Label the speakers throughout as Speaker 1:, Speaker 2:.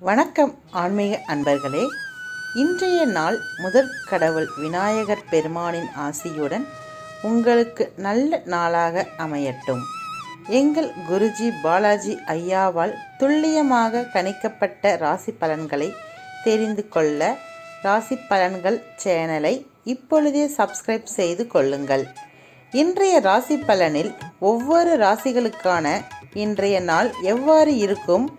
Speaker 1: வணக்கம் ஆன்மீக அன்பர்களே. இன்றைய நாள் முதற் கடவுள் விநாயகர் பெருமானின் ஆசியுடன் உங்களுக்கு நல்ல நாளாக அமையட்டும். எங்கள் குருஜி பாலாஜி ஐயாவால் துல்லியமாக கணிக்கப்பட்ட ராசி பலன்களை தெரிந்து கொள்ள ராசி பலன்கள் சேனலை இப்பொழுதே சப்ஸ்கிரைப் செய்து கொள்ளுங்கள். இன்றைய ராசி பலனில் ஒவ்வொரு ராசிகளுக்கான இன்றைய நாள் எவ்வாறு இருக்கும்?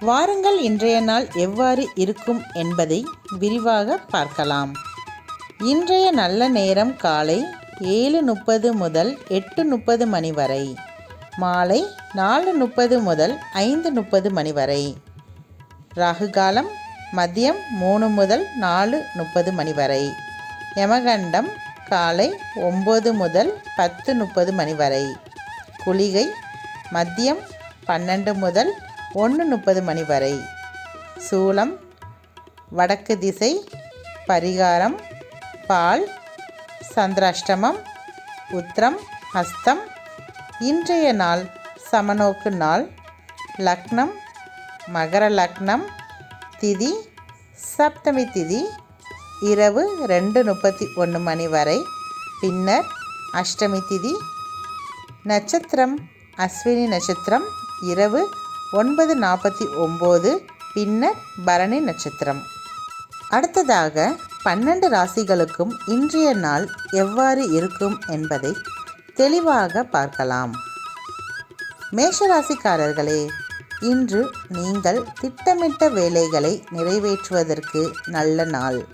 Speaker 1: வாருங்கள் இன்றைய நாள் எவ்வாறு இருக்கும் என்பதை விரிவாக பார்க்கலாம். இன்றைய நல்ல நேரம் காலை ஏழு முப்பது முதல் எட்டு முப்பது மணி வரை. மாலை நாலு முப்பது முதல் ஐந்து முப்பது மணி வரை. ராகு காலம் மதியம் மூணு முதல் நாலு முப்பது மணி வரை. யமகண்டம் காலை ஒம்பது முதல் பத்து முப்பது மணி வரை. குளிகை மதியம் பன்னெண்டு முதல் ஒன்று முப்பது மணி வரை சூலம் வடக்கு திசை பரிகாரம் பால் சந்திராஷ்டமம் உத்திரம் ஹஸ்தம் இன்றைய நாள் சமநோக்கு நாள் லக்னம் மகர லக்னம் திதி சப்தமி திதி இரவு ரெண்டு முப்பத்தி ஒன்று மணி வரை பின்னர் அஷ்டமி திதி. நட்சத்திரம் அஸ்வினி நட்சத்திரம் இரவு ஒன்பது நாற்பத்தி ஒம்பது பின்னர் பரணி நட்சத்திரம். அடுத்ததாக பன்னெண்டு ராசிகளுக்கும் இன்றைய நாள் எவ்வாறு இருக்கும் என்பதை தெளிவாக பார்க்கலாம். மேஷராசிக்காரர்களே இன்று நீங்கள் திட்டமிட்ட வேலைகளை நிறைவேற்றுவதற்கு நல்ல நாள்.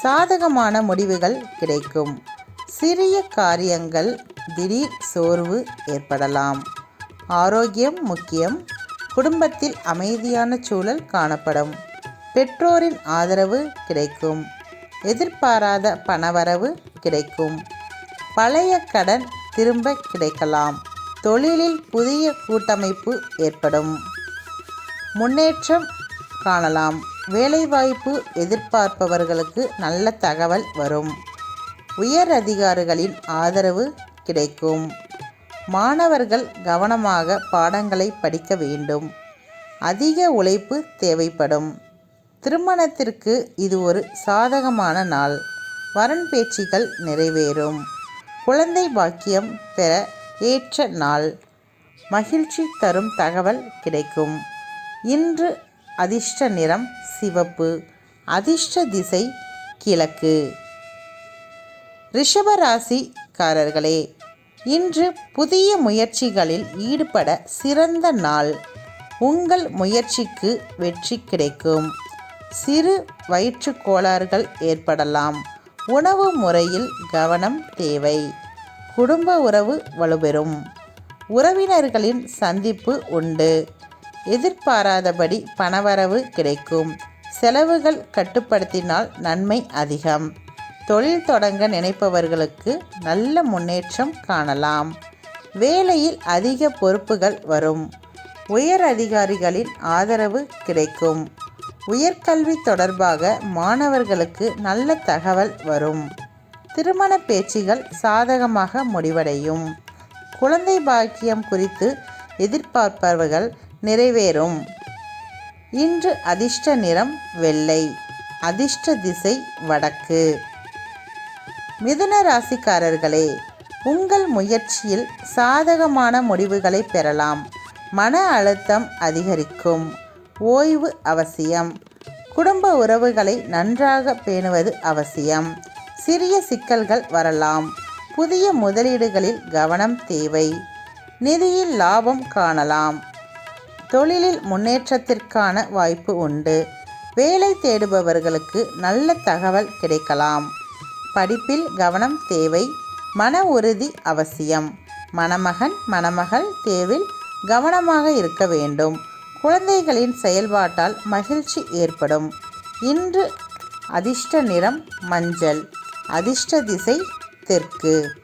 Speaker 1: சாதகமான முடிவுகள் கிடைக்கும். சிறிய காரியங்கள் திடீர் சோர்வு ஏற்படலாம். ஆரோக்கியம் முக்கியம். குடும்பத்தில் அமைதியான சூழல் காணப்படும். பெற்றோரின் ஆதரவு கிடைக்கும். எதிர்பாராத பணவரவு கிடைக்கும். பழைய கடன் திரும்ப கிடைக்கலாம். தொழிலில் புதிய கூட்டமைப்பு ஏற்படும். முன்னேற்றம் காணலாம். வேலைவாய்ப்பு எதிர்பார்ப்பவர்களுக்கு நல்ல தகவல் வரும். உயர் அதிகாரிகளின் ஆதரவு கிடைக்கும். மாணவர்கள் கவனமாக பாடங்களை படிக்க வேண்டும். அதிக உழைப்பு தேவைப்படும். திருமணத்திற்கு இது ஒரு சாதகமான நாள். வரன் பேச்சுகள் நிறைவேறும். குழந்தை பாக்கியம் பெற ஏற்ற நாள். மகிழ்ச்சி தரும் தகவல் கிடைக்கும். இன்று அதிர்ஷ்ட நிறம் சிவப்பு. அதிர்ஷ்ட திசை கிழக்கு. ரிஷபராசிக்காரர்களே இன்று புதிய முயற்சிகளில் ஈடுபட சிறந்த நாள். உங்கள் முயற்சிக்கு வெற்றி கிடைக்கும். சிறு வயிற்று கோளாறுகள் ஏற்படலாம். உணவு முறையில் கவனம் தேவை. குடும்ப உறவு வலுப்பெறும். உறவினர்களின் சந்திப்பு உண்டு. எதிர்பாராதபடி பணவரவு கிடைக்கும். செலவுகள் கட்டுப்படுத்தினால் நன்மை அதிகம். தொழில் தொடங்க நினைப்பவர்களுக்கு நல்ல முன்னேற்றம் காணலாம். வேலையில் அதிக பொறுப்புகள் வரும். உயர் அதிகாரிகளின் ஆதரவு கிடைக்கும். உயர்கல்வி தொடர்பாக மாணவர்களுக்கு நல்ல தகவல் வரும். திருமண பேச்சுகள் சாதகமாக முடிவடையும். குழந்தை பாக்கியம் குறித்து எதிர்பார்ப்பவர்கள் நிறைவேறும். இன்று அதிர்ஷ்ட நிறம் வெள்ளை அதிர்ஷ்ட திசை வடக்கு. மிதுன ராசிக்காரர்களே உங்கள் முயற்சியில் சாதகமான முடிவுகளை பெறலாம். மன அழுத்தம் அதிகரிக்கும். ஓய்வு அவசியம். குடும்ப உறவுகளை நன்றாக பேணுவது அவசியம். சிறிய சிக்கல்கள் வரலாம். புதிய முதலீடுகளில் கவனம் தேவை. நிதியில் லாபம் காணலாம். தொழிலில் முன்னேற்றத்திற்கான வாய்ப்பு உண்டு. வேலை தேடுபவர்களுக்கு நல்ல தகவல் கிடைக்கலாம். படிப்பில் கவனம் தேவை. மன உறுதி அவசியம். மணமகன் மணமகள் தேர்வில் கவனமாக இருக்க வேண்டும். குழந்தைகளின் செயல்பாட்டால் மகிழ்ச்சி ஏற்படும். இன்று அதிர்ஷ்ட நிறம் மஞ்சள். அதிர்ஷ்ட திசை தெற்கு.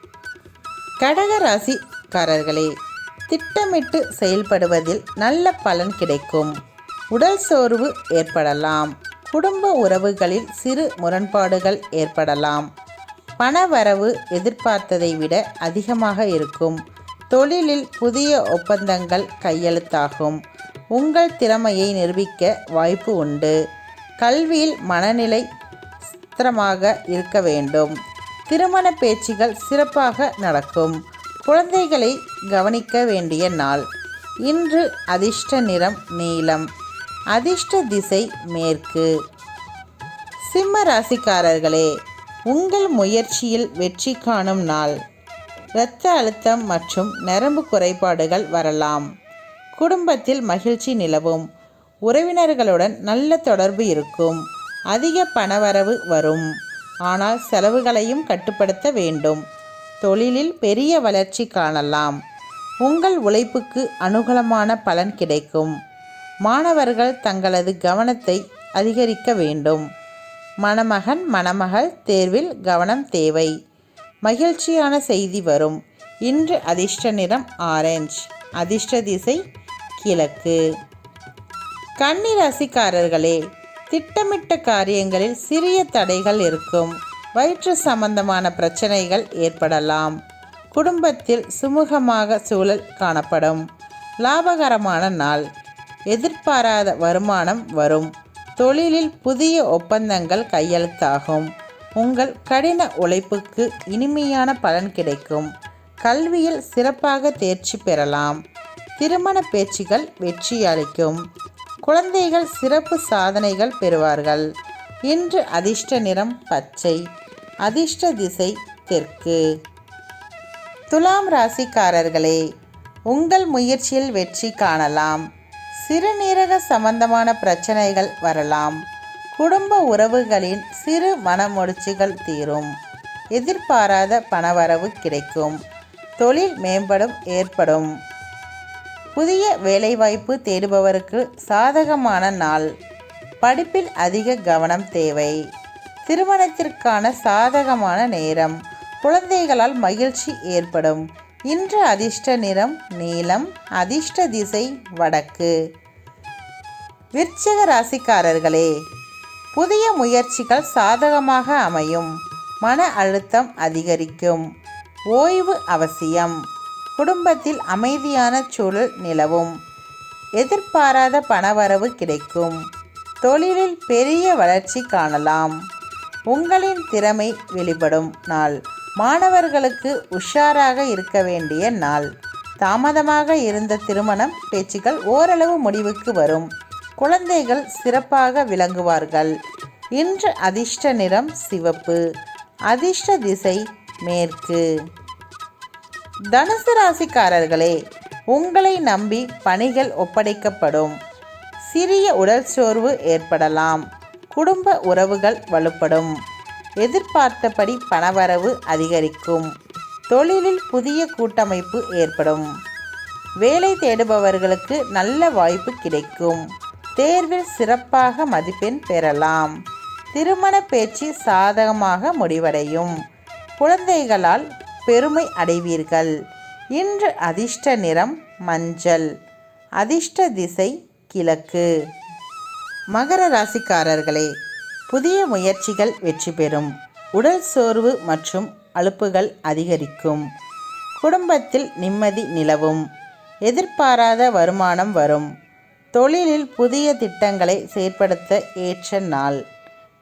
Speaker 1: கடக ராசிக்காரர்களே திட்டமிட்டு செயல்படுவதில் நல்ல பலன் கிடைக்கும். உடல் சோர்வு ஏற்படலாம். குடும்ப உறவுகளில் சிறு முரண்பாடுகள் ஏற்படலாம். பணவரவு எதிர்பார்த்ததை விட அதிகமாக இருக்கும். தொழிலில் புதிய ஒப்பந்தங்கள் கையெழுத்தாகும். உங்கள் திறமையை நிரூபிக்க வாய்ப்பு உண்டு. கல்வியில் மனநிலை சித்திரமாக இருக்க வேண்டும். திருமண பேச்சுகள் சிறப்பாக நடக்கும். குழந்தைகளை கவனிக்க வேண்டிய நாள். இன்று அதிர்ஷ்ட நிறம் நீலம். அதிர்ஷ்ட திசை மேற்கு. சிம்ம ராசிக்காரர்களே உங்கள் முயற்சியில் வெற்றி காணும் நாள். இரத்த அழுத்தம் மற்றும் நரம்பு குறைபாடுகள் வரலாம். குடும்பத்தில் மகிழ்ச்சி நிலவும். உறவினர்களுடன் நல்ல தொடர்பு இருக்கும். அதிக பணவரவு வரும். ஆனால் செலவுகளையும் கட்டுப்படுத்த வேண்டும். தொழிலில் பெரிய வளர்ச்சி காணலாம். உங்கள் உழைப்புக்கு அனுகூலமான பலன் கிடைக்கும். மாணவர்கள் தங்களது கவனத்தை அதிகரிக்க வேண்டும். மணமகன் மணமகள் தேர்வில் கவனம் தேவை. மகிழ்ச்சியான செய்தி வரும். இன்று அதிர்ஷ்ட நிறம் ஆரஞ்சு. அதிர்ஷ்ட திசை கிழக்கு. கன்னி ராசிக்காரர்களே திட்டமிட்ட காரியங்களில் சிறிய தடைகள் இருக்கும். வயிற்று சம்பந்தமான பிரச்சனைகள் ஏற்படலாம். குடும்பத்தில் சுமூகமாக சூழல் காணப்படும். லாபகரமான நாள். எதிர்பாராத வருமானம் வரும். தொழிலில் புதிய ஒப்பந்தங்கள் கையெழுத்தாகும். உங்கள் கடின உழைப்புக்கு இனிமையான பலன் கிடைக்கும். கல்வியில் சிறப்பாக தேர்ச்சி பெறலாம். திருமண பேச்சுகள் வெற்றி அளிக்கும். குழந்தைகள் சிறப்பு சாதனைகள் பெறுவார்கள். இன்று அதிர்ஷ்ட நிறம் பச்சை அதிர்ஷ்ட திசை தெற்கு. துலாம் ராசிக்காரர்களே உங்கள் முயற்சியில் வெற்றி காணலாம். சிறுநீரக சம்பந்தமான பிரச்சனைகள் வரலாம். குடும்ப உறவுகளின் சிறு மனமுடிச்சுகள் தீரும். எதிர்பாராத பணவரவு கிடைக்கும். தொழில் மேம்படும் ஏற்படும். புதிய வேலைவாய்ப்பு தேடுபவருக்கு சாதகமான நாள். படிப்பில் அதிக கவனம் தேவை. திருமணத்திற்கான சாதகமான நேரம். குழந்தைகளால் மகிழ்ச்சி ஏற்படும். இன்று அதிர்ஷ்ட நிறம் நீலம் அதிர்ஷ்ட திசை வடக்கு. விருச்சக ராசிக்காரர்களே புதிய முயற்சிகள் சாதகமாக அமையும். மன அழுத்தம் அதிகரிக்கும். ஓய்வு அவசியம். குடும்பத்தில் அமைதியான சூழல் நிலவும். எதிர்பாராத பணவரவு கிடைக்கும். தொழிலில் பெரிய வளர்ச்சி காணலாம். உங்களின் திறமை வெளிப்படும் நாள். மாணவர்களுக்கு உஷாராக இருக்க வேண்டிய நாள். தாமதமாக இருந்த திருமணம் பேச்சுக்கள் ஓரளவு முடிவுக்கு வரும். குழந்தைகள் சிறப்பாக விளங்குவார்கள். இன்று அதிர்ஷ்ட நிறம் சிவப்பு அதிர்ஷ்ட திசை மேற்கு. தனுசு ராசிக்காரர்களே உங்களை நம்பி பணிகள் ஒப்படைக்கப்படும். சிறிய உடல் சோர்வு ஏற்படலாம். குடும்ப உறவுகள் வலுப்படும். எதிர்பார்த்தபடி பணவரவு அதிகரிக்கும். தொழிலில் புதிய கூட்டமைப்பு ஏற்படும். வேலை தேடுபவர்களுக்கு நல்ல வாய்ப்பு கிடைக்கும். தேர்வில் சிறப்பாக மதிப்பெண் பெறலாம். திருமண பேச்சு சாதகமாக முடிவடையும். குழந்தைகளால் பெருமை அடைவீர்கள். இன்று அதிர்ஷ்ட நிறம் மஞ்சள். அதிர்ஷ்ட திசை கிழக்கு. மகர ராசிக்காரர்களே புதிய முயற்சிகள் வெற்றி பெறும். உடல் சோர்வு மற்றும் அலுப்புகள் அதிகரிக்கும். குடும்பத்தில் நிம்மதி நிலவும். எதிர்பாராத வருமானம் வரும். தொழிலில் புதிய திட்டங்களை செயற்படுத்த ஏற்ற நாள்.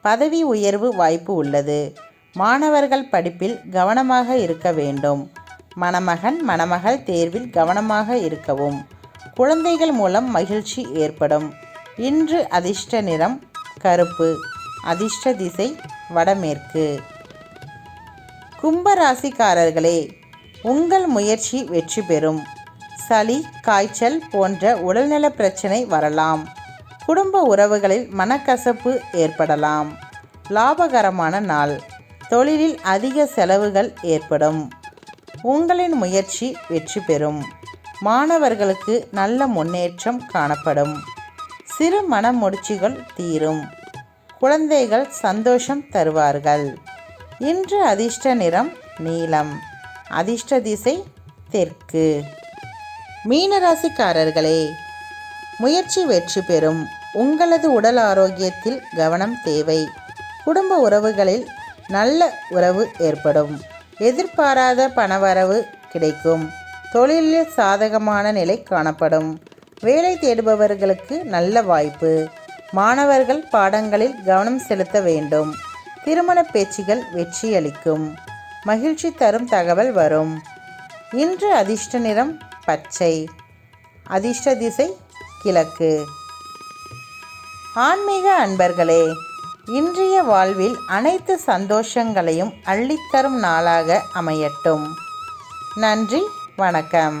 Speaker 1: பதவி உயர்வு வாய்ப்பு உள்ளது. மாணவர்கள் படிப்பில் கவனமாக இருக்க வேண்டும். மணமகன் மணமகள் தேர்வில் கவனமாக இருக்கவும். குழந்தைகள் மூலம் மகிழ்ச்சி ஏற்படும். இன்று அதிர்ஷ்ட நிறம் கருப்பு. அதிர்ஷ்ட திசை வடமேற்கு. கும்பராசிக்காரர்களே உங்கள் முயற்சி வெற்றி பெறும். சளி காய்ச்சல் போன்ற உடல்நல பிரச்சனை வரலாம். குடும்ப உறவுகளில் மனக்கசப்பு ஏற்படலாம். லாபகரமான நாள். தொழிலில் அதிக செலவுகள் ஏற்படும். உங்களின் முயற்சி வெற்றி பெறும். மாணவர்களுக்கு நல்ல முன்னேற்றம் காணப்படும். சிறு மனமுடிச்சுகள் தீரும். குழந்தைகள் சந்தோஷம் தருவார்கள். இன்று அதிர்ஷ்ட நிறம் நீலம். அதிர்ஷ்ட திசை தெற்கு. மீனராசிக்காரர்களே முயற்சி வெற்றி பெறும். உங்களது உடல் ஆரோக்கியத்தில் கவனம் தேவை. குடும்ப உறவுகளில் நல்ல உறவு ஏற்படும். எதிர்பாராத பணவரவு கிடைக்கும். தொழிலில் சாதகமான நிலை காணப்படும். வேலை தேடுபவர்களுக்கு நல்ல வாய்ப்பு. மாணவர்கள் பாடங்களில் கவனம் செலுத்த வேண்டும். திருமண பேச்சுகள் வெற்றியளிக்கும். மகிழ்ச்சி தரும் தகவல் வரும். இன்று அதிர்ஷ்ட நிறம் பச்சை. அதிர்ஷ்ட திசை கிழக்கு. ஆன்மீக அன்பர்களே இன்றைய வாழ்வில் அனைத்து சந்தோஷங்களையும் அள்ளித்தரும் நாளாக அமையட்டும். நன்றி வணக்கம்.